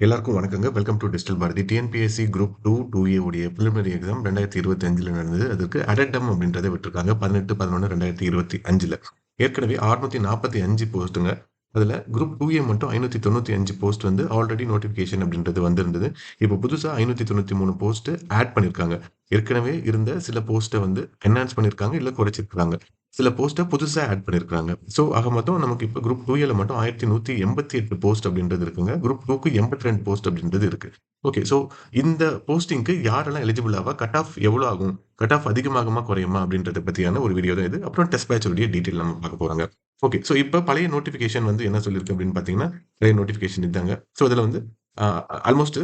எல்லாருக்கும் வணக்கங்க. Welcome to digital Bharathi. TNPSC group 2, 2ஏ உடைய பிலிமினரி எக்ஸாம் 2025ல நடந்தது. அதற்கு அடட்டம் அப்படின்றத விட்டுருக்காங்க. 18, 11, 2025ல. ஏற்கனவே 645 போஸ்ட்டுங்க. அதில் குரூப் 2ஏ மட்டும் 595 போஸ்ட் வந்து ஆல்ரெடி நோட்டிஃபிகேஷன் அப்படின்றது வந்திருந்தது. இப்போ புதுசாக ஐநூற்றி தொண்ணூற்றி மூணு போஸ்ட்டு ஆட் பண்ணியிருக்காங்க. ஏற்கனவே இருந்த சில போஸ்ட்டை வந்து என்ஹான்ஸ் பண்ணியிருக்காங்க, இல்லை குறைச்சிருக்காங்க. சில போஸ்ட்டை புதுசாக ஆட் பண்ணியிருக்காங்க. ஸோ ஆக மொத்தம் நமக்கு இப்போ குரூப் 2ஏல மட்டும் 1188 போஸ்ட் அப்படின்றது இருக்குங்க. குரூப் 2க்கு 82 போஸ்ட் அப்படின்றது இருக்கு. ஓகே. ஸோ இந்த போஸ்டிங்க்கு யாரெல்லாம் எலிஜிபிள் ஆவா? கட் ஆஃப் எவ்வளோ ஆகும்? கட் ஆஃப் அதிகமாகமா குறையுமா? அப்படின்றத பற்றியான ஒரு வீடியோ தான் இது. அப்புறம் டெஸ்ட் பேட்சோடைய டீட்டெயில் நம்ம பார்க்க போகிறாங்க ஓகே. ஸோ இப்போ பழைய நோட்டிஃபிகேஷன் வந்து என்ன சொல்லியிருக்கு அப்படின்னு பார்த்தீங்கன்னா, பழைய நோட்டிஃபிகேஷன் இருந்தாங்க ஸோ அதில் வந்து ஆல்மோஸ்ட்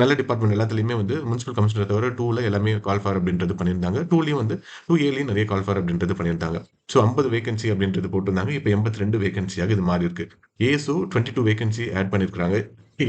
நல்ல டிபார்ட்மெண்ட் எல்லாத்துலேயுமே வந்து முனிசிபல் கமிஷனர் தவிர டூவில் எல்லாமே கால் ஃபார் அப்படின்றது பண்ணியிருந்தாங்க. டூலையும் வந்து டூ ஏலையும் நிறைய கால் ஃபார் அப்படின்றது பண்ணியிருந்தாங்க. ஸோ ஐம்பது வேகன்சி அப்படின்றது போட்டிருந்தாங்க. இப்போ எண்பத்தி ரெண்டு வேகன்சியாக இது மாறி இருக்கு. ஏஎஸ்ஓ 22 வேக்கன்சி ஆட் பண்ணியிருக்காங்க.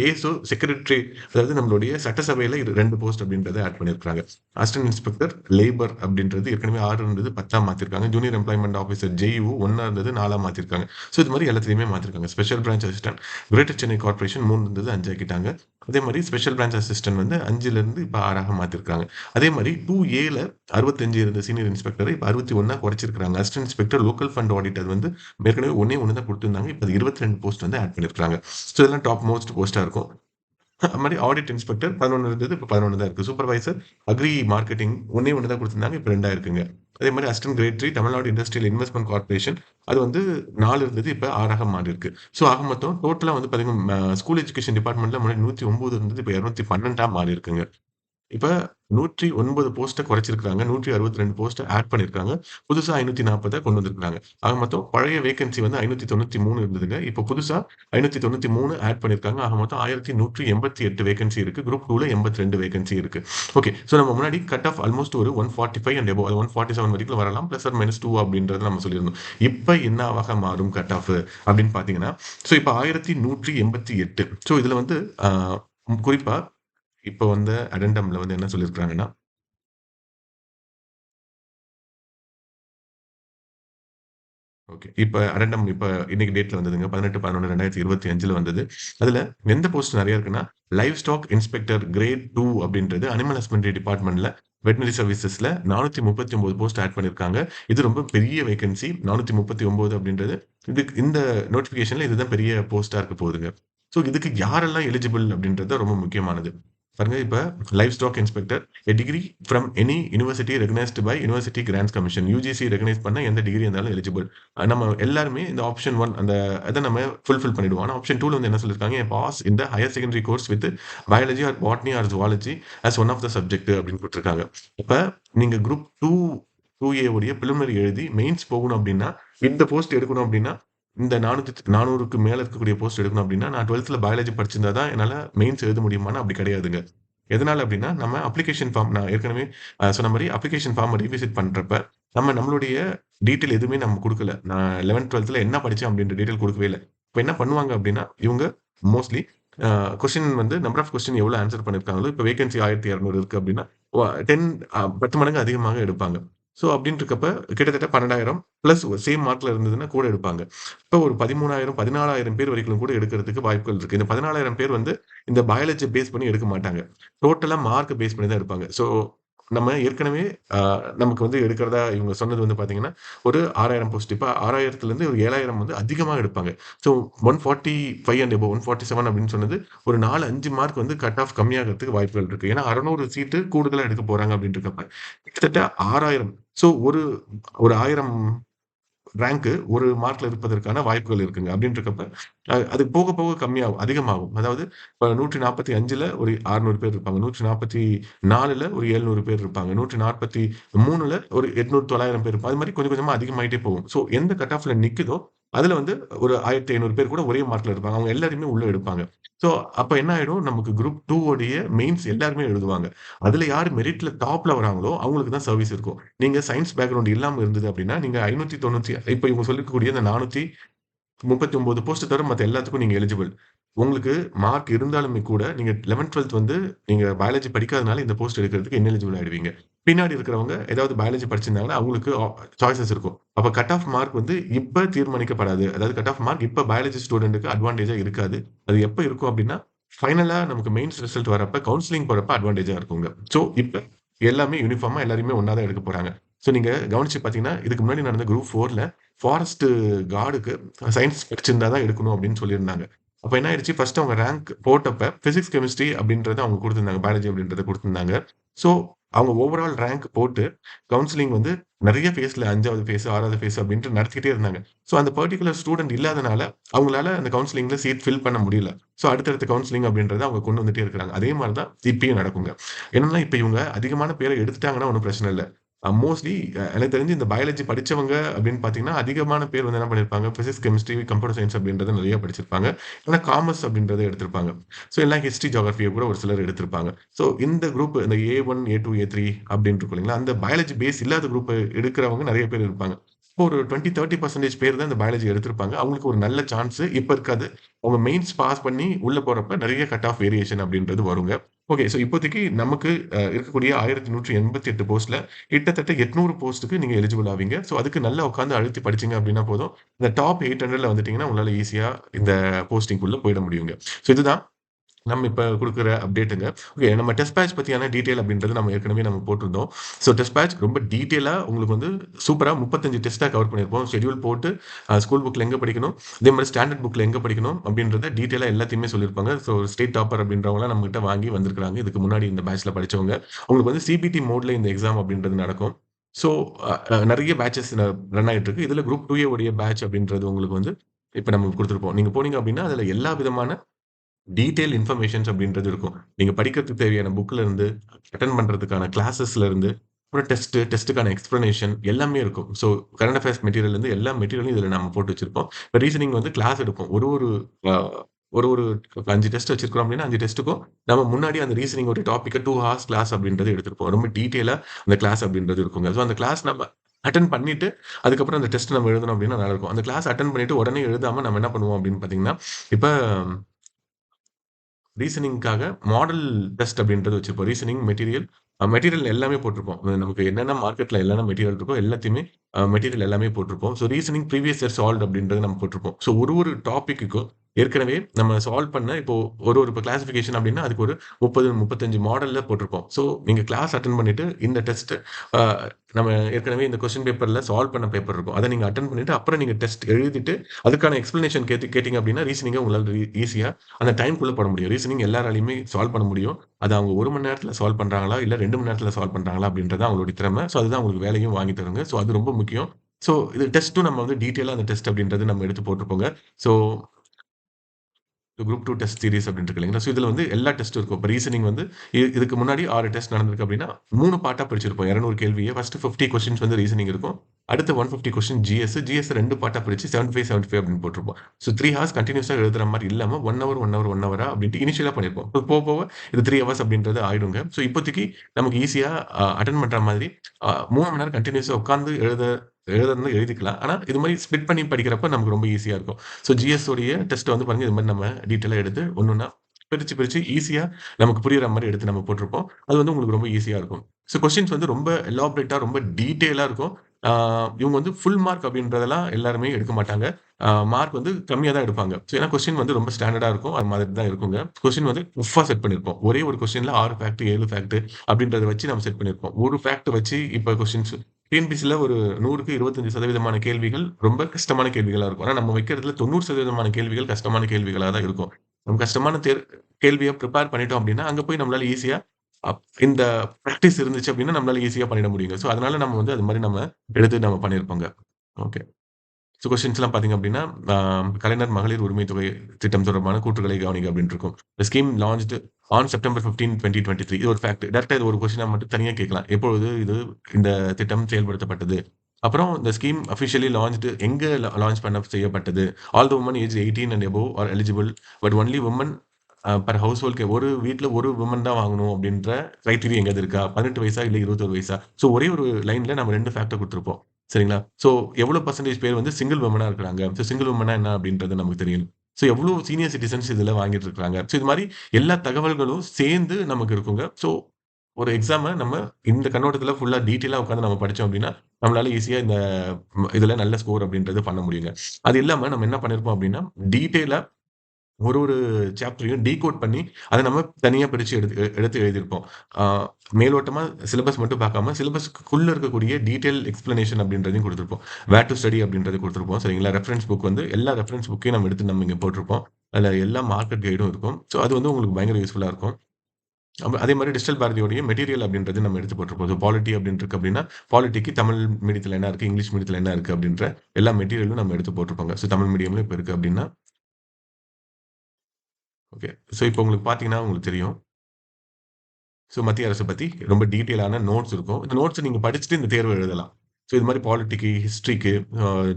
ஏசோ செக்ரட்டரி அதாவது நம்மளுடைய சட்டசபையில ரெண்டு போஸ்ட் அப்படின்றத ஆட் பண்ணியிருக்காங்க. அசிஸ்டன்ட் இன்ஸ்பெக்டர் லேபர் அப்படின்றது ஏற்கனவே 6 இருந்தது 10ஆ மாத்திருக்காங்க. Junior employment officer J E O ஒன்னா இருந்தது நாலாம் மாத்திருக்காங்க. ஸோ இது மாதிரி எல்லாத்தையுமே மாத்திருக்காங்க. Special branch assistant greater Chennai corporation மூணு இருந்தது அஞ்சாக்கிட்டாங்க அதே மாதிரி ஸ்பெஷல் பிரான்ச் அசிஸ்டன்ட் வந்து அஞ்சிலிருந்து இப்போ ஆறாக மாத்திருக்காங்க. அதே மாதிரி டூ ஏல அறுபத்தஞ்சு இருந்த சீனியர் இன்ஸ்பெக்டர இப்ப 61ஆ குறைச்சிருக்காங்க. Assistant inspector local fund auditor வந்து ஏற்கனவே ஒன்னே ஒன்று தான் கொடுத்துருந்தாங்க இப்போ இருபத்தி ரெண்டு போஸ்ட் வந்து ஆட் பண்ணியிருக்காங்க. ஸோ இதெல்லாம் டாப் மோஸ்ட் வருஷம் இருக்கும். அது மாதிரி ஆடிட் இன்ஸ்பெக்டர் 11 இருந்தது. இப்போ பதினொன்று தான் இருக்கு. சூப்பர்வைசர் அக்ரி மார்க்கெட்டிங் ஒன்றே ஒன்று தான் கொடுத்துருந்தாங்க இப்ப 2ஆ இருக்குங்க. அதே மாதிரி அசிஸ்டன்ட் கிரேட்ரி தமிழ்நாடு இண்டஸ்ட்ரியல் இன்வெஸ்ட்மெண்ட் கார்பரேஷன் அது வந்து நாலு இருந்தது. இப்போ ஆறாக மாறி இருக்கு ஸோ ஆக மொத்தம் டோட்டலா வந்து பார்த்தீங்கன்னா, ஸ்கூல் எஜுகேஷன் டிபார்ட்மெண்ட்டில் முன்னாடி 109 இருந்தது. இப்ப 212ஆ மாறியிருக்குங்க. இப்போ நூற்றி ஒன்பது போஸ்ட்டை குறைச்சிருக்காங்க நூற்றி அறுபத்தி ரெண்டு போஸ்ட்டை ஆட் பண்ணியிருக்காங்க புதுசாக ஐநூற்றி நாற்பதை கொண்டு வந்திருக்காங்க ஆக மொத்தம் பழைய வேகன்சி வந்து ஐநூற்றி தொண்ணூற்றி மூணு இருந்ததுங்க. இப்போ புதுசாக ஐநூற்றி தொண்ணூற்றி மூணு ஆட் பண்ணியிருக்காங்க ஆக மொத்தம் ஆயிரத்தி நூற்றி எண்பத்தி எட்டு வேகன்சி இருக்குது குரூப் டூவில் எண்பத்தி ரெண்டு வேகன்சி இருக்குது ஓகே ஸோ நம்ம முன்னாடி கட் ஆஃப் ஆல்மோஸ்ட் ஒரு one forty five and above one forty seven வரைக்கும் வரலாம். ப்ளஸ் ஆர் மைனஸ் டூ அப்படின்றத நம்ம சொல்லியிருந்தோம். இப்போ என்னவாக மாறும் கட் ஆஃப் அப்படின்னு பார்த்தீங்கன்னா ஸோ இப்போ ஆயிரத்தி நூற்றி எண்பத்தி எட்டு. ஸோ இதில் வந்து குறிப்பாக இப்போ வந்த அடெண்டம்ல வந்து என்ன சொல்லியிருக்காங்கன்னா ஓகே. இப்போ அரண்டம் இப்போ இன்னைக்கு டேட்ல வந்ததுங்க. 18, 11, 2025ல வந்தது. அதுல எந்த போஸ்ட் நிறைய இருக்குன்னா, live stock inspector grade two அப்படின்றது அனிமல் ஹஸ்பண்டரி டிபார்ட்மெண்ட்ல வெட்டினரி சர்வீசஸ்ல 439 போஸ்ட் ஆட் பண்ணியிருக்காங்க. இது ரொம்ப பெரிய வேக்கன்சி. 439 அப்படின்றது இதுக்கு இந்த நோட்டிஃபிகேஷன்ல இதுதான் பெரிய போஸ்டா இருக்க போகுதுங்க. ஸோ இதுக்கு யாரெல்லாம் எலிஜிபிள் அப்படின்றது ரொம்ப முக்கியமானது. பாருங்க இப்போ life stock inspector a degree from any university recognised by university grants commission UGC recognise பண்ண எந்த டிகிரி இருந்தாலும் எலிஜிபிள். நம்ம எல்லாருமே இந்த ஆப்ஷன் ஒன் அந்த அதை நம்ம ஃபுல்ஃபில் பண்ணிடுவோம். ஆனால் ஆப்ஷன் டூல வந்து என்ன சொல்லியிருக்காங்க, பாஸ் இந்த higher secondary course with biology or botany or zoology as one of the subject அப்படின்னு கொடுத்துருக்காங்க இப்போ நீங்கள் குரூப் 2 2ஏ உடைய பிலிமரி எழுதி மெயின்ஸ் போகணும் அப்படின்னா, இந்த போஸ்ட் எடுக்கணும் அப்படின்னா, இந்த நானூற்றி நானூறுக்கு மேலே இருக்கக்கூடிய போஸ்ட் எடுக்கணும் அப்படின்னா, நான் 12த்ல பயாலஜி படிச்சிருந்தா தான் என்னால் மெயின்ஸ் எழுத முடியுமா அப்படி கிடையாதுங்க. எதனால் அப்படின்னா, நம்ம அப்ளிகேஷன் ஃபார்ம் நான் ஏற்கனவே சொன்ன மாதிரி அப்ளிகேஷன் ஃபார்ம் ரீவிசிட் பண்ணுறப்ப நம்ம நம்மளுடைய டீட்டெயில் எதுவுமே நம்ம கொடுக்கல நான் 11த், 12த்ல என்ன படித்தேன் அப்படின்ற டீட்டெயில் கொடுக்கவே இல்லை இப்போ என்ன பண்ணுவாங்க அப்படின்னா, இவங்க மோஸ்ட்லி கொஸ்டின் வந்து நம்பர் ஆஃப் கொஸ்டின் எவ்வளோ ஆன்சர் பண்ணியிருக்காங்களோ, இப்போ வேகன்சி ஆயிரத்தி இரநூறு இருக்குது அப்படின்னா, டென் பத்து மடங்கு அதிகமாக எடுப்பாங்க. ஸோ அப்படின்னு இருக்கப்ப கிட்டத்தட்ட பன்னெண்டாயிரம் ப்ளஸ் சேம் மார்க்கில் இருந்ததுன்னா கூட எடுப்பாங்க. இப்போ ஒரு 13,000 14,000 பேர் வரைக்கும் கூட எடுக்கிறதுக்கு வாய்ப்புகள் இருக்குது இந்த 14,000 பேர் வந்து இந்த பயாலஜி பேஸ் பண்ணி எடுக்க மாட்டாங்க. டோட்டலாக மார்க் பேஸ் பண்ணி தான் எடுப்பாங்க. ஸோ நம்ம ஏற்கனவே நமக்கு வந்து எடுக்கிறதா இவங்க சொன்னது வந்து பார்த்தீங்கன்னா, ஒரு 6,000 போஸ்ட். இப்போ ஆறாயிரத்துலேருந்து ஒரு 7,000 வந்து அதிகமாக எடுப்பாங்க. ஸோ 145 அண்ட் அபோவ் 147 அப்படின்னு சொன்னது ஒரு 4, 5 மார்க் வந்து கட் ஆஃப் கம்மியாகறதுக்கு வாய்ப்புகள் இருக்குது ஏன்னா 600 சீட்டு கூடுதலாக எடுக்க போகிறாங்க அப்படின்னு இருக்கப்ப, கிட்டத்தட்ட 6,000 ஸோ ஒரு ஒரு ஆயிரம் ரேங்க் ஒரு மார்க்ல இருப்பதற்கான வாய்ப்புகள் இருக்குங்க. அப்படின்னு இருக்கப்ப, அது போக போக கம்மியாகும். அதிகமாகும். அதாவது இப்போ நூற்றி நாற்பத்தி அஞ்சுல ஒரு 600 பேர் இருப்பாங்க. 144ல ஒரு 700 பேர் இருப்பாங்க. 143ல ஒரு 800, 900 பேர் இருப்பாங்க. அது மாதிரி கொஞ்சம் கொஞ்சமா அதிகமாயிட்டே போகும். ஸோ எந்த கட் ஆஃப்ல நிக்குதோ, அதுல வந்து ஒரு 1,500 பேர் கூட ஒரே மார்க்ல இருப்பாங்க. அவங்க எல்லாருமே உள்ள எடுப்பாங்க. ஸோ அப்ப என்ன ஆயிடும், நமக்கு குரூப் டூ உடைய மெயின்ஸ் எல்லாருமே எழுதுவாங்க. அதுல யார் மெரிட்ல டாப்ல வராங்களோ, அவங்களுக்கு தான் சர்வீஸ் இருக்கும். நீங்க சயின்ஸ் பேக்ரவுண்ட் இல்லாம இருந்தது அப்படின்னா, நீங்க 590 இப்ப இவங்க சொல்லிருக்கக்கூடிய இந்த 439 போஸ்ட்ட தவிர மற்ற எல்லாத்துக்கும் நீங்க எலிஜிபிள். உங்களுக்கு மார்க் இருந்தாலுமே கூட, நீங்க 11த், 12த் வந்து நீங்க பயாலஜி படிக்காதனால இந்த போஸ்ட் எடுக்கிறதுக்கு இன்எலிஜிபிள் ஆயிடுவீங்க. பின்னாடி இருக்கிறவங்க ஏதாவது பயாலஜி படிச்சிருந்தாங்கன்னா, அவங்களுக்கு uh, சாய்ஸஸ் இருக்கும். அப்போ கட் ஆஃப் மார்க் வந்து இப்போ தீர்மானிக்கப்படாது. அதாவது கட் ஆஃப் மார்க் இப்போ பயாலஜி ஸ்டூடெண்ட்டுக்கு அட்வான்டேஜாக இருக்காது. அது எப்போ இருக்கும் அப்படின்னா, ஃபைனலாக நமக்கு மெயின்ஸ் ரிசல்ட் வரப்ப, கவுன்சிலிங் போகிறப்ப அட்வான்டேஜாக இருக்குங்க. ஸோ, இப்போ எல்லாமே யூனிஃபார்மாக எல்லாருமே ஒன்றா தான் எடுக்க போகிறாங்க ஸோ, நீங்கள் கவனிச்சு பார்த்தீங்கன்னா, இதுக்கு முன்னாடி நடந்த குரூப் ஃபோரில் ஃபாரஸ்ட் கார்டுக்கு சயின்ஸ் படிச்சிருந்தா தான் எடுக்கணும் அப்படின்னு சொல்லியிருந்தாங்க. அப்போ என்ன ஆயிடுச்சு, ஃபர்ஸ்ட் அவங்க ரேங்க் போட்டப்ப ஃபிசிக்ஸ் கெமிஸ்ட்ரி அப்படின்றத அவங்க கொடுத்துருந்தாங்க பயாலஜி அப்படின்றத கொடுத்துருந்தாங்க ஸோ, அவங்க ஓவரால் ரேங்க் போட்டு கவுன்சிலிங் வந்து நிறைய ஃபேஸில் அஞ்சாவது ஃபேஸ், ஆறாவது ஃபேஸ் அப்படின்ட்டு நடத்திக்கிட்டே இருந்தாங்க. ஸோ, அந்த பர்டிகுலர் ஸ்டூடெண்ட் இல்லாதனால, அவங்களால அந்த கவுன்சிலிங்கில் சீட் ஃபில் பண்ண முடியல. ஸோ, அடுத்தடுத்த கவுன்சிலிங் அப்படின்றத அவங்க கொண்டு வந்துட்டே இருக்கிறாங்க. அதே மாதிரி தான் இப்பயும் நடக்குங்க. என்னன்னா, இப்போ இவங்க அதிகமான பேரை எடுத்துட்டாங்கன்னா ஒன்றும் பிரச்சனை இல்லை மோஸ்ட்லி எனக்கு தெரிஞ்சு இந்த பயாலஜி படித்தவங்க அப்படின்னு பார்த்தீங்கன்னா, அதிகமான பேர் வந்து என்ன பண்ணியிருப்பாங்க, ஃபிசிக்ஸ் கெமிஸ்ட்ரி, கம்ப்யூட்டர் சயின்ஸ் அப்படின்றத நிறைய படிச்சிருப்பாங்க. இல்லை காமர்ஸ் அப்படின்றத எடுத்திருப்பாங்க. ஸோ, எல்லாம் ஹிஸ்ட்ரி ஜியோகிராஃபிய கூட ஒரு சிலர் எடுத்திருப்பாங்க. ஸோ, இந்த குரூப் இந்த ஏ1, ஏ2, ஏ3 அப்படின்னு இருக்கும் இல்லைங்களா? அந்த பயாலஜி பேஸ் இல்லாத குரூப் எடுக்கிறவங்க நிறைய பேர் இருப்பாங்க. இப்போ ஒரு 20, 30% பேர் தான் இந்த பயாலஜி எடுத்திருப்பாங்க. அவங்களுக்கு ஒரு நல்ல சான்ஸ் இப்போ இருக்காது. அவங்க மெயின்ஸ் பாஸ் பண்ணி உள்ள போறப்ப நிறைய கட் ஆஃப் வேரியேஷன் அப்படின்றது வருங்க. ஓகே. ஸோ, இப்போதைக்கு நமக்கு இருக்கக்கூடிய ஆயிரத்தி நூற்றி எண்பத்தி எட்டு போஸ்ட்ல கிட்டத்தட்ட 800 போஸ்ட்டுக்கு நீங்க எலிஜிபிள் ஆவீங்க. ஸோ, அதுக்கு நல்லா உட்காந்து அழுத்தி படிச்சீங்க அப்படின்னா போதும். இந்த டாப் 800ல வந்துட்டீங்கன்னா, உங்களால ஈஸியா இந்த போஸ்டிங்குள்ள போயிட முடியுங்க. ஸோ, இதுதான் நம்ம இப்போ கொடுக்குற அப்டேட்டுங்க. ஓகே. நம்ம டெஸ்ட் பேட்ச் பற்றியான டீட்டெயில் அப்படின்றது நம்ம ஏற்கனவே நம்ம போட்டிருந்தோம். ஸோ, டெஸ்ட் பேட்ச் ரொம்ப டீட்டெயிலாக உங்களுக்கு வந்து சூப்பராக முப்பத்தஞ்சு டெஸ்ட்டாக கவர் பண்ணியிருப்போம். ஷெட்யூல் போட்டு ஸ்கூல் புக்கில் எங்கே படிக்கணும், அதே மாதிரி ஸ்டாண்டர்ட் புக்கில் எங்கே படிக்கணும் அப்படின்றத டீட்டெயிலாக எல்லாத்தையுமே சொல்லியிருப்பாங்க. ஸோ, ஸ்டேட் டாப்பர் அப்படின்றவங்களாம் நம்மகிட்ட வாங்கி வந்திருக்காங்க. இதுக்கு முன்னாடி இந்த பேட்ச்சில் படிச்சவங்க. உங்களுக்கு வந்து சிபிடி மோடில் இந்த எக்ஸாம் அப்படின்றது நடக்கும். ஸோ, நிறைய பேட்சஸ் ரன் ஆகிட்டு இருக்கு. இதில் குரூப் 2ஏ உடைய பேட்ச் அப்படின்றது உங்களுக்கு வந்து இப்போ நம்ம கொடுத்துருப்போம் நீங்கள் போனீங்க அப்படின்னா, அதில் எல்லா விதமான டீட்டெயில் இன்ஃபர்மேஷன்ஸ் அப்படின்றது இருக்கும். நீங்கள் படிக்கிறதுக்கு தேவையான புக்கில் இருந்து, அட்டன் பண்ணுறதுக்கான கிளாஸஸ்ல இருந்து, அப்புறம் டெஸ்ட், டெஸ்ட்டுக்கான எக்ஸ்ப்ளனேஷன் எல்லாமே இருக்கும். ஸோ, கரண்ட் அஃபேர்ஸ் மெட்டீரியல் இருந்து எல்லா மெட்டீரியலும் இதில் நம்ம போட்டு வச்சிருப்போம். இப்போ ரீசனிங் வந்து கிளாஸ் எடுப்போம். ஒரு ஒரு ஒரு ஒரு அஞ்சு டெஸ்ட் வச்சிருக்கிறோம் அப்படின்னா, அஞ்சு டெஸ்ட்டுக்கும் நம்ம முன்னாடி அந்த ரீசனிங் ஒரு டாப்பிக்கை டூ ஹார்ஸ் கிளாஸ் அப்படின்றது எடுத்திருப்போம். ரொம்ப டீட்டெயிலாக அந்த கிளாஸ் அப்படின்றது இருக்குங்க. ஸோ, அந்த கிளாஸ் நம்ம அட்டன் பண்ணிட்டு, அதுக்கப்புறம் அந்த டெஸ்ட் நம்ம எழுதணும் அப்படின்னா நல்லாயிருக்கும் அந்த கிளாஸ் அட்டன் பண்ணிட்டு உடனே எழுதாம நம்ம என்ன பண்ணுவோம் அப்படின்னு பார்த்தீங்கன்னா, இப்போ ரீசனிங்க்காக மாடல் டெஸ்ட் அப்படின்றது வச்சிருப்போம். ரீசனிங் மெட்டீரியல் மெட்டீரியல் எல்லாமே போட்டிருப்போம். நமக்கு என்னென்ன மார்க்கெட்ல என்னென்ன மெட்டீரியல் இருக்கோ எல்லாத்தையுமே மெட்டீரியல் எல்லாமே போட்டிருப்போம். So, reasoning previous year solve அப்படின்றது நம்ம போட்டிருப்போம். ஸோ, ஒரு ஒரு டாபிக்குக்கும் ஏற்கனவே நம்ம சால்வ் பண்ண இப்போ ஒரு ஒரு இப்போ கிளாசிஃபிகேஷன் அப்படின்னா, அதுக்கு ஒரு முப்பது முப்பத்தஞ்சு மாடலில் போட்டிருப்போம். ஸோ, நீங்கள் கிளாஸ் அட்டன் பண்ணிட்டு இந்த டெஸ்ட் நம்ம ஏற்கனவே இந்த கொஸ்டின் பேப்பரில் சால்வ் பண்ண பேப்பர் இருக்கும். அதை நீங்கள் அட்டன் பண்ணிட்டு, அப்புறம் நீங்கள் டெஸ்ட் எழுதிட்டு, அதுக்கான எக்ஸ்ப்ளனேஷன் கேட்டு கேட்டிங்க அப்படின்னா, ரீசனிங்கை உங்களால் ஈஸியாக அந்த டைம்குள்ளே போட முடியும். ரீசனிங் எல்லாராலையுமே சால்வ் பண்ண முடியும். அதை அவங்க ஒரு மணி நேரத்தில் சால்வ் பண்ணுறாங்களா இல்லை ரெண்டு மணி நேரத்தில் சால்வ் பண்ணுறாங்களா அப்படின்றது அவங்களுடைய திறமை. ஸோ, அதுதான் உங்களுக்கு வேலையும் வாங்கி தருங்க. ஸோ, அது ரொம்ப முக்கியம். ஸோ, இது டெஸ்ட்டும் நம்ம வந்து டீட்டெயிலாக அந்த டெஸ்ட் அப்படின்றது நம்ம எடுத்து போட்டிருப்போங்க. So group two test series அப்படின்னு இருக்கு இல்லைங்களா? ஸோ, இதில் வந்து எல்லா டெஸ்ட்டும் இருக்கும். இப்போ ரீசனிங் வந்து இதுக்கு முன்னாடி ஆறு டெஸ்ட் நடந்திருக்கு அப்படின்னா, மூணு பாட்டாக படிச்சிருப்போம் இரநூறு கேள்வியை ஃபஸ்ட்டு ஃபிஃப்டி கொஸ்டின்ஸ் வந்து ரீசனிங் இருக்கும். அடுத்து 150 கொஸ்டின் ஜிஎஸ். ஜிஎஸ் 2 பார்ட்டா பிரிச்சு 75, 75 அப்படின்னு போட்டிருப்போம். ஸோ, த்ரீ ஹவர்ஸ் கண்டினியூஸாக எழுதுற மாதிரி இல்லாமல் one hour, one hour, one Howrah அப்படின்ட்டு இனிஷியலாக பண்ணியிருப்போம். போக போக இது த்ரீ ஹவர்ஸ் அப்படின்றது ஆயிடுங்க. ஸோ, இப்போதைக்கு நமக்கு ஈஸியாக அட்டன் பண்ணுற மாதிரி மூணு மணி நேரம் கண்டினியூஸாக உட்காந்து எழுத எழுதுறது எழுதிக்கலாம். ஆனால் இது மாதிரி ஸ்பிட் பண்ணி படிக்கிறப்ப நமக்கு ரொம்ப ஈஸியாக இருக்கும். ஸோ, ஜிஎஸ்ஸோடைய டெஸ்ட்டை டெஸ்ட் வந்து பாருங்க, இது மாதிரி நம்ம டீட்டெயிலாக எடுத்து ஒண்ணொண்ணா பிரித்து பிரித்து ஈஸியாக நமக்கு புரிகிற மாதிரி எடுத்து நம்ம போட்டிருப்போம். அது வந்து உங்களுக்கு ரொம்ப ஈஸியாக இருக்கும். ஸோ, கொஸ்டின்ஸ் வந்து ரொம்ப எலாபரேட்டாக ரொம்ப டீட்டெயிலாக இருக்கும். இவங்க வந்து ஃபுல் மார்க் அப்படின்றதெல்லாம் எல்லாருமே எடுக்க மாட்டாங்க. மார்க் வந்து கம்மியாக தான் எடுப்பாங்க. ஸோ, ஏன்னா கொஸ்டின் வந்து ரொம்ப ஸ்டாண்டர்டாக இருக்கும். அது மாதிரி தான் இருக்குங்க. கொஸ்டின் வந்து டஃப்பா செட் பண்ணியிருப்போம். ஒரே ஒரு கொஸ்டினில் ஆறு ஃபேக்ட், ஏழு ஃபேக்ட் அப்படின்றத வச்சு நம்ம செட் பண்ணியிருப்போம். ஒரு ஃபேக்ட் வச்சு இப்போ கொஸ்டின்ஸ் டிஎன்பிசியில் ஒரு 100க்கு 25% கேள்விகள் ரொம்ப கஷ்டமான கேள்விகளாக இருக்கும். ஆனால் நம்ம வைக்கிறதுல 90% கேள்விகள் கஷ்டமான கேள்விகளாக தான் இருக்கும். நம்ம கஷ்டமான தேர் கேள்வியை ப்ரிப்பேர் பண்ணிட்டோம் அப்படின்னா, அங்கே போய் நம்மளால ஈஸியாக அப் இந்த ப்ராக்டிஸ் இருந்துச்சு அப்படின்னா, நம்மளால ஈஸியாக பண்ணிட முடியுங்க. ஸோ, அதனால நம்ம வந்து அது மாதிரி நம்ம எடுத்து நம்ம பண்ணியிருப்போங்க. ஓகே. ஸோ, கொஸ்டின்ஸ்லாம் பார்த்தீங்க அப்படின்னா, கலைஞர் மகளிர் உரிமை தொகை திட்டம் தொடர்பான கூற்றுகளை கவனிக்க அப்படின்னு இருக்கும். The scheme launched on September 15, 2023 இது ஒரு ஃபேக்ட். டைரக்ட்டா இது ஒரு கொஸ்டினாக மட்டும் தனியாக கேட்கலாம். எப்பொழுது இது இந்த திட்டம் செயல்படுத்தப்பட்டது? அப்புறம் இந்த ஸ்கீம் அஃபிஷியலி லான்ச்டு எங்கே லான்ச் பண்ண செய்யப்பட்டது? All the women age eighteen and above are eligible. But only women per house household ஒரு வீட்டில் ஒரு உமன் தான் வாங்கணும் அப்படின்ற கிரைட்டீரியா எங்கேயாவது இருக்கா? 18 வயசா? இல்லை இருபத்தொரு வயசா? ஸோ, ஒரே ஒரு லைனில் நம்ம ரெண்டு ஃபேக்டர் கொடுத்துருப்போம் சரிங்களா? ஸோ, எவ்வளோ பர்சன்டேஜ் பேர் வந்து சிங்கிள் உமனாக இருக்கிறாங்க? ஸோ, சிங்கிள் வுமன்னா என்ன அப்படின்றது நமக்கு தெரியும் ஸோ, எவ்வளோ சீனியர் சிட்டிசன்ஸ் இதில் வாங்கிட்டு இருக்காங்க? ஸோ, இது மாதிரி எல்லா தகவல்களும் சேர்ந்து நமக்கு இருக்குங்க. ஸோ, ஒரு எக்ஸாமை நம்ம இந்த கண்ணோட்டத்தில் ஃபுல்லாக டீட்டெயிலாக உட்காந்து நம்ம படித்தோம் அப்படின்னா, நம்மளால ஈஸியாக இந்த இதில் நல்ல ஸ்கோர் அப்படின்றது பண்ண முடியுங்க. அது இல்லாமல் நம்ம என்ன பண்ணியிருப்போம் அப்படின்னா, டீட்டெயிலாக ஒரு ஒரு சாப்டரையும் டீகோட் பண்ணி அதை நம்ம தனியாக பிரித்து எடுத்து எடுத்து எழுதியிருப்போம். மேலோட்டமாக சிலபஸ் மட்டும் பார்க்காம, சிலபஸ்க்குள்ளே இருக்கக்கூடிய டீட்டெயில் எக்ஸ்ப்ளனேஷன் அப்படின்றதையும் கொடுத்துருப்போம் வேர் டூ ஸ்டடி அப்படின்றத கொடுத்துருப்போம் சரிங்களா? ரெஃபரன்ஸ் புக் வந்து எல்லா ரெஃபரன்ஸ் புக்கையும் நம்ம எடுத்து நம்ம இங்கே போட்டிருப்போம். அதில் எல்லா மார்க்கெட் கைடும் இருக்கும். ஸோ அது வந்து உங்களுக்கு பயங்கர யூஸ்ஃபுல்லாக இருக்கும். அதே மாதிரி டிஜிட்டல் பாரதியோடைய மெட்டீரியல் அப்படின்றது நம்ம எடுத்து போட்டிருப்போம். ஸோ பாலிட்டி அப்படின்னு இருக்கு அப்படின்னா, பாலிட்டிக்கு தமிழ் மீடியத்தில் என்ன இருக்குது இங்கிலீஷ் மீடியத்தில் என்ன இருக்குது அப்படின்ற எல்லா மெட்டீரியலும் நம்ம எடுத்து போட்டிருப்போங்க. ஸோ தமிழ் மீடியம்ல இப்போ இருக்குது அப்படின்னா ஓகே. ஸோ இப்போ உங்களுக்கு பார்த்தீங்கன்னா உங்களுக்கு தெரியும். ஸோ மத்திய அரசை பற்றி ரொம்ப டீட்டெயிலான நோட்ஸ் இருக்கும். இந்த நோட்ஸை நீங்கள் படிச்சுட்டு இந்த தேர்வு எழுதலாம். ஸோ இது மாதிரி பாலிட்டிக்கு, ஹிஸ்ட்ரிக்கு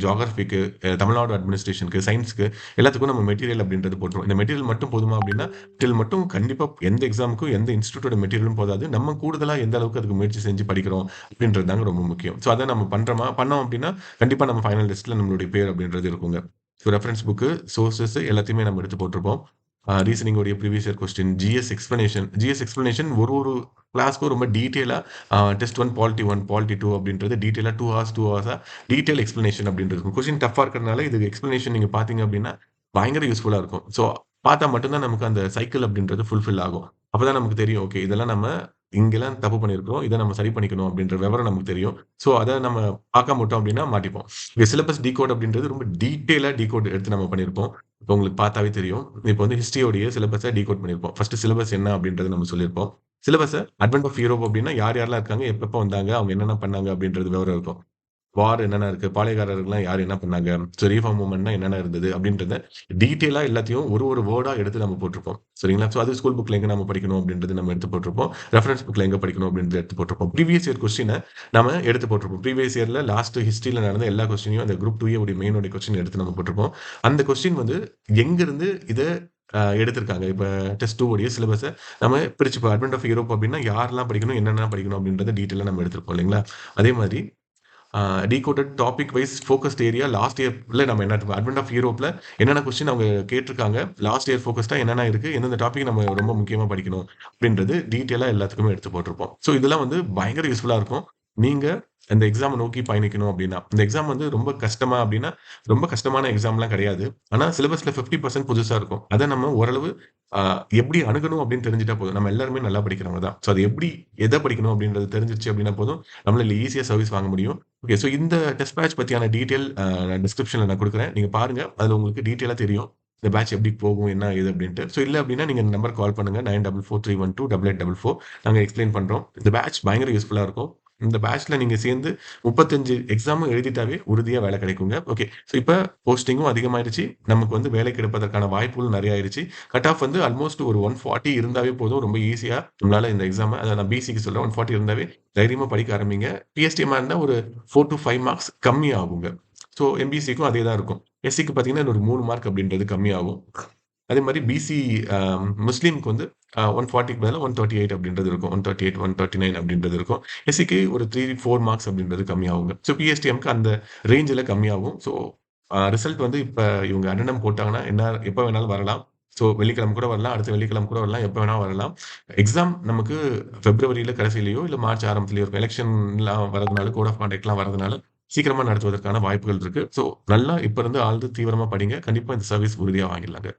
ஜாகிரபிக்கு தமிழ்நாடு அட்மினிஸ்ட்ரேஷனுக்கு, சயின்ஸுக்கு எல்லாத்துக்கும் நம்ம மெட்டீரியல் அப்படின்றது போட்டுருவோம். இந்த மெட்டீரியல் மட்டும் போதுமா அப்படின்னா, டில் மட்டும் கண்டிப்பாக எந்த எக்ஸாமுக்கும், எந்த இன்ஸ்டியூட்டோட மெட்டீரியலும் போதாது. நம்ம கூடுதலாக எந்த அளவுக்கு அதுக்கு முயற்சி செஞ்சு படிக்கிறோம் அப்படின்றது தாங்க ரொம்ப முக்கியம். ஸோ அதை நம்ம பண்ணுறோமா பண்ணோம் அப்படின்னா, கண்டிப்பாக நம்ம ஃபைனல் லிஸ்ட்டில் நம்மளுடைய பேர் அப்படின்றது இருக்குங்க. ஸோ ரெஃபரன்ஸ் புக்கு, சோர்ஸஸ் எல்லாத்தையுமே நம்ம எடுத்து போட்டிருப்போம். ரீசனிங் உடைய previous year question, GS explanation GS explanation ஒரு ஒரு கிளாஸ்க்கும் ரொம்ப டீட்டெயிலாக test one polity one polity two அப்படின்றது டீட்டெயிலாக டூ ஹார்ஸ் 2 ஹார்ஸா டீட்டெயில் எக்ஸ்ப்ளனேஷன் அப்படின்றது இருக்கும். கொஸ்டின் டஃப்பாக இருக்கிறதுனால இதுக்கு எக்ஸ்ப்ளனேஷன் நீங்கள் பார்த்தீங்க அப்படின்னா, பயங்கர யூஸ்ஃபுல்லாக இருக்கும். ஸோ பார்த்தா மட்டும்தான் நமக்கு அந்த சைக்கிள் அப்படின்றது ஃபுல்ஃபில் ஆகும். அப்பதான் நமக்கு தெரியும். ஓகே இதெல்லாம் நம்ம இங்கெல்லாம் தப்பு பண்ணியிருக்கிறோம். இதை நம்ம சரி பண்ணிக்கணும் அப்படின்ற விவரம் நமக்கு தெரியும். ஸோ அதை நம்ம பார்க்க மாட்டோம் அப்படின்னா மாட்டிப்போம். இங்க சிலபஸ் டீகோட் அப்படின்றது ரொம்ப டீட்டெயிலா டீகோட் எடுத்து நம்ம பண்ணியிருப்போம். இப்போ உங்களுக்கு பார்த்தாவே தெரியும். இப்போ வந்து ஹிஸ்ட்ரியோடைய சிலபஸை டீகோட் பண்ணியிருப்போம். ஃபர்ஸ்ட் சிலபஸ் என்ன அப்படின்றத நம்ம சொல்லியிருப்போம். சிலபஸை அட்வென்ட் ஆஃப் யூரோப் அப்படின்னா யார் யாரெல்லாம் இருக்காங்க, எப்பப்போ வந்தாங்க, அவங்க என்னென்ன பண்ணாங்க அப்படின்றது விவரம் இருக்கும். வார் என்னென்ன இருக்கு, பாளையக்காரர்கள்லாம் யார் என்ன பண்ணாங்க, ஸோ ரீஃபார்ம் மூவ்மெண்ட்னா என்னென்ன இருந்தது அப்படின்றத டீட்டெயிலாக எல்லாத்தையும் ஒரு ஒரு வேர்டாக எடுத்து நம்ம போட்டிருப்போம். சரிங்களா? ஸோ அது ஸ்கூல் புக்ல எங்கே நம்ம படிக்கணும் அப்படின்றது நம்ம எடுத்து போட்டிருப்போம். ரெஃபரன்ஸ் புக்கில் எங்கே படிக்கணும் அப்படின்றது எடுத்து போட்டிருப்போம். ப்ரீவியஸ் இயர் கொஸ்டினை நம்ம எடுத்து போட்டிருப்போம். ப்ரீவியஸ் இயரில் லாஸ்ட் ஹிஸ்ட்ரியில் நடந்த எல்லா கொஸ்டினையும் அந்த குரூப் டூ உடைய மெயினோட கொஸ்டின் எடுத்து நம்ம போட்டிருப்போம். அந்த கொஸ்டின் வந்து எங்கேருந்து இதை எடுத்திருக்காங்க. இப்போ டெஸ்ட் டூ உடைய சிலபஸை நம்ம பிரிச்சு இப்போ அட்வென்ட் ஆஃப் யூரோப் அப்படின்னா யாரெல்லாம் படிக்கணும், என்னென்ன படிக்கணும் அப்படின்றத டீட்டெயிலாக நம்ம எடுத்திருப்போம் இல்லைங்களா? அதே மாதிரி decoded topic wise focused area last இயரில் நம்ம என்ன அட்வென்ட் ஆஃப் யூரோப்பில் என்னென்ன கொஸ்டின் அவங்க கேட்டிருக்காங்க. லாஸ்ட் இயர் ஃபோக்கஸ்டாக என்னென்ன இருக்குது எந்தெந்த டாபிக் நம்ம ரொம்ப முக்கியமாக படிக்கணும் அப்படின்றது டீட்டெயிலாக எல்லாத்துக்குமே எடுத்து போட்டிருப்போம். ஸோ இதெல்லாம் வந்து பயங்கர யூஸ்ஃபுல்லாக இருக்கும். நீங்கள் இந்த எக்ஸாமை நோக்கி பயணிக்கணும் அப்படின்னா, இந்த எக்ஸாம் வந்து ரொம்ப கஷ்டமா அப்படின்னா, ரொம்ப கஷ்டமான எக்ஸாம்லாம் கிடையாது. ஆனால் சிலபஸ்ல ஃபிஃப்டி பர்சன்ட் புதுசாக இருக்கும். அதை நம்ம ஓரளவு எப்படி அணுகணும் அப்படின்னு தெரிஞ்சுட்டா போதும். நம்ம எல்லாருமே நல்லா படிக்கிறவங்க தான். ஸோ அது எப்படி எதை படிக்கணும் அப்படின்றது தெரிஞ்சிச்சு அப்படின்னா போதும், நம்மளால ஈஸியாக சர்வீஸ் வாங்க முடியும். ஓகே. ஸோ இந்த டெஸ்ட் பேட்ச் பற்றியான டீட்டெயில் நான் டிஸ்கிரிப்ஷனில் நான் கொடுக்குறேன் நீங்கள் பாருங்கள் அதில் உங்களுக்கு டீட்டெயிலாக தெரியும். இந்த பேட்ச் எப்படி போகும், என்ன ஏது அப்படின்ட்டு. ஸோ இல்லை அப்படின்னா நீங்க இந்த டபுள் கால் பண்ணுங்க. 9443128844 நாங்க எக்ஸ்ப்ளைன் பண்ணுறோம் இந்த பேட்ச் பயங்கர யூஸ்ஃபுல்லாக இருக்கும். இந்த பேட்ச்ல நீங்க சேர்ந்து 35 எக்ஸாமும் எழுதிட்டாவே உறுதியா வேலை கிடைக்குங்க. ஓகே. ஸோ இப்போ போஸ்டிங்கும் அதிகமாயிருச்சு. நமக்கு வந்து வேலை கிடைப்பதற்கான வாய்ப்புகளும் நிறைய ஆயிருச்சு. கட் ஆஃப் வந்து ஆல்மோஸ்ட் ஒரு 140 இருந்தாவே போதும். ரொம்ப ஈஸியா நம்மளால இந்த எக்ஸாம் அதை நான் பிசிக்கு சொல்றேன். 140 இருந்தாவே தைரியமா படிக்க ஆரம்பிங்க. பிஎஸ்டிஎம்மா இருந்தா ஒரு ஃபோர் டூ ஃபைவ் மார்க்ஸ் கம்மி ஆகுங்க. ஸோ எம்பிசிக்கும் அதே தான் இருக்கும். எஸ்சிக்கு பார்த்தீங்கன்னா ஒரு மூணு மார்க் அப்படின்றது கம்மியாகும். அதே மாதிரி பிசி முஸ்லீம்க்கு வந்து அ 140க்கு பதிலா 138 அப்படின்றது இருக்கும். 138, 139 அப்படின்றது இருக்கும். எஸ்சிக்கு ஒரு 3, 4 மார்க்ஸ் அப்படின்றது கம்மியாகும் ஸோ பிஎஸ்டிஎம்க்கு அந்த ரேஞ்சில் கம்மியாகும். ஸோ ரிசல்ட் வந்து இப்போ இவங்க அண்ணனம் போட்டாங்கன்னா, என்ன எப்போ வேணாலும் வரலாம். ஸோ வெள்ளிக்கிழமை கூட வரலாம். அடுத்த வெள்ளிக்கிழமை கூட வரலாம். எப்போ வேணால் வரலாம். எக்ஸாம் நமக்கு பிப்ரவரியில கடைசியிலையோ இல்லை மார்ச் ஆரம்பத்துலையோ இருக்கும். எலெக்ஷன்லாம் வரதுனால, கோட் ஆஃப் கான்டாக்ட்லாம் வரதுனால சீக்கிரமாக நடத்துவதற்கான வாய்ப்புகள் இருக்குது ஸோ நல்லா இப்போ இருந்து ஆழ்ந்து தீவிரமாக படிங்க. கண்டிப்பாக இந்த சர்வீஸ் உறுதியாக வாங்கிடலாங்க.